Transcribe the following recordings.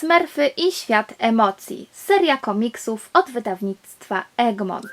Smurfy i świat emocji. Seria komiksów od wydawnictwa Egmont.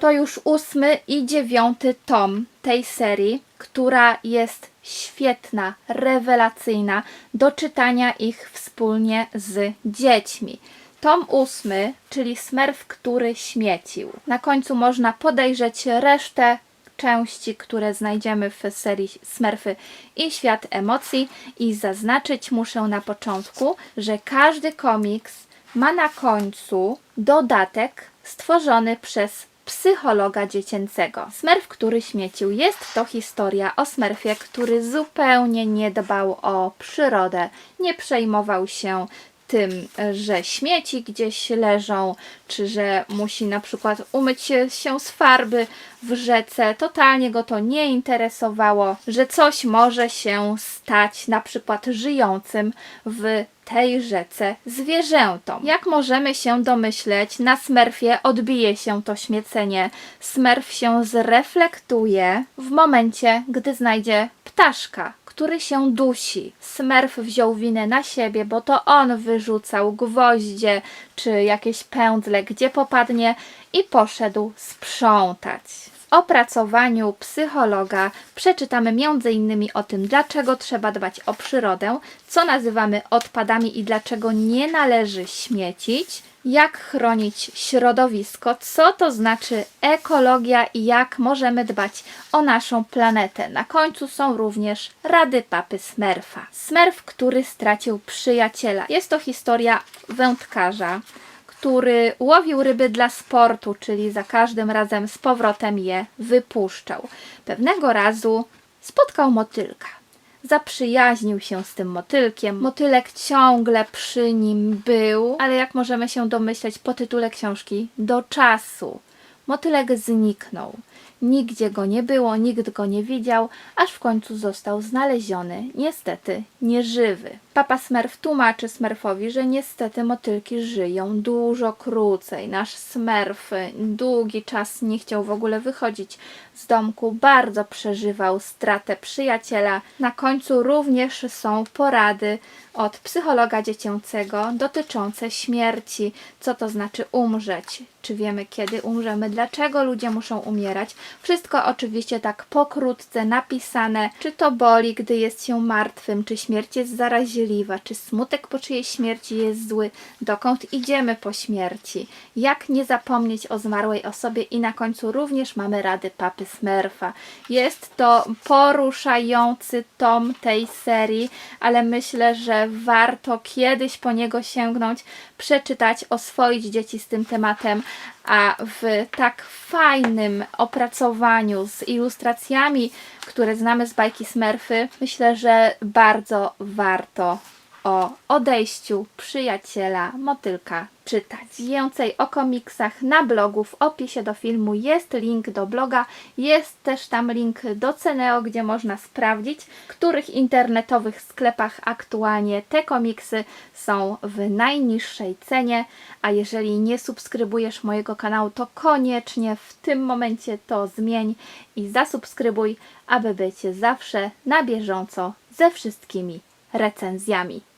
To już ósmy i dziewiąty tom tej serii, która jest świetna, rewelacyjna, do czytania ich wspólnie z dziećmi. Tom ósmy, czyli Smurf, który śmiecił. Na końcu można podejrzeć resztę części, które znajdziemy w serii Smurfy i Świat Emocji i zaznaczyć muszę na początku, że każdy komiks ma na końcu dodatek stworzony przez psychologa dziecięcego. Smurf, który śmiecił, jest to historia o Smurfie, który zupełnie nie dbał o przyrodę, nie przejmował się tym, że śmieci gdzieś leżą, czy że musi na przykład umyć się, się z farby w rzece. Totalnie go to nie interesowało, że coś może się stać na przykład żyjącym w tej rzece zwierzętom. Jak możemy się domyśleć, na Smurfie odbije się to śmiecenie. Smurf się zreflektuje w momencie, gdy znajdzie ptaszka, który się dusi. Smurf wziął winę na siebie, bo to on wyrzucał gwoździe czy jakieś pędzle, gdzie popadnie i poszedł sprzątać. Opracowaniu psychologa przeczytamy m.in. o tym, dlaczego trzeba dbać o przyrodę, co nazywamy odpadami i dlaczego nie należy śmiecić, jak chronić środowisko, co to znaczy ekologia i jak możemy dbać o naszą planetę. Na końcu są również rady papy Smurfa. Smurf, który stracił przyjaciela. Jest to historia wędkarza, który łowił ryby dla sportu, czyli za każdym razem z powrotem je wypuszczał. Pewnego razu spotkał motylka. Zaprzyjaźnił się z tym motylkiem. Motylek ciągle przy nim był, ale jak możemy się domyśleć po tytule książki, do czasu. Motylek zniknął. Nigdzie go nie było, nikt go nie widział, aż w końcu został znaleziony, niestety nieżywy. Papa Smurf tłumaczy Smurfowi, że niestety motylki żyją dużo krócej. Nasz Smurf długi czas nie chciał w ogóle wychodzić z domku, bardzo przeżywał stratę przyjaciela. Na końcu również są porady od psychologa dziecięcego dotyczące śmierci, co to znaczy umrzeć, czy wiemy kiedy umrzemy, dlaczego ludzie muszą umierać. Wszystko oczywiście tak pokrótce napisane, czy to boli, gdy jest się martwym, czy śmierć jest zaraźliwa, czy smutek po czyjej śmierci jest zły, dokąd idziemy po śmierci, jak nie zapomnieć o zmarłej osobie i na końcu również mamy rady papy Smurfa. Jest to poruszający tom tej serii, ale myślę, że warto kiedyś po niego sięgnąć, przeczytać, oswoić dzieci z tym tematem, a w tak fajnym opracowaniu z ilustracjami, które znamy z bajki Smurfy, myślę, że bardzo warto o odejściu przyjaciela motylka czytać. Więcej o komiksach na blogu w opisie do filmu jest link do bloga, jest też tam link do Ceneo, gdzie można sprawdzić, w których internetowych sklepach aktualnie te komiksy są w najniższej cenie, a jeżeli nie subskrybujesz mojego kanału, to koniecznie w tym momencie to zmień i zasubskrybuj, aby być zawsze na bieżąco ze wszystkimi recenzjami.